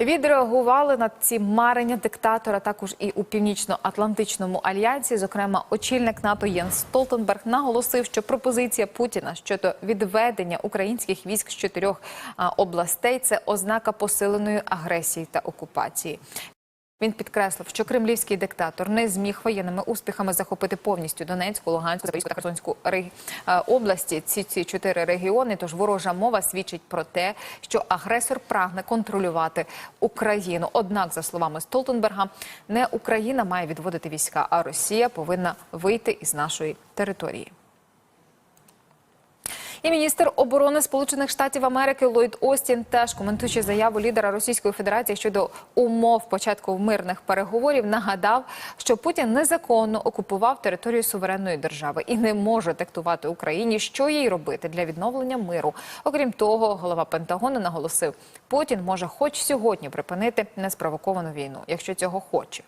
Відреагували на ці марення диктатора також і у північно-атлантичному альянсі. Зокрема, очільник НАТО Єнс Столтенберг наголосив, що пропозиція Путіна щодо відведення українських військ з чотирьох областей це ознака посиленої агресії та окупації. Він підкреслив, що кремлівський диктатор не зміг воєнними успіхами захопити повністю Донецьку, Луганську, Запорізьку та Херсонську е, області. Ці ці чотири регіони. Тож ворожа мова свідчить про те, що агресор прагне контролювати Україну. Однак, за словами Столтенберга, не Україна має відводити війська, а Росія повинна вийти із нашої території. І міністр оборони Сполучених Штатів Америки Ллойд Остін теж коментуючи заяву лідера Російської Федерації щодо умов початку мирних переговорів, нагадав, що Путін незаконно окупував територію суверенної держави і не може диктувати Україні, що їй робити для відновлення миру. Окрім того, голова Пентагону наголосив, Путін може хоч сьогодні припинити неспровоковану війну, якщо цього хоче.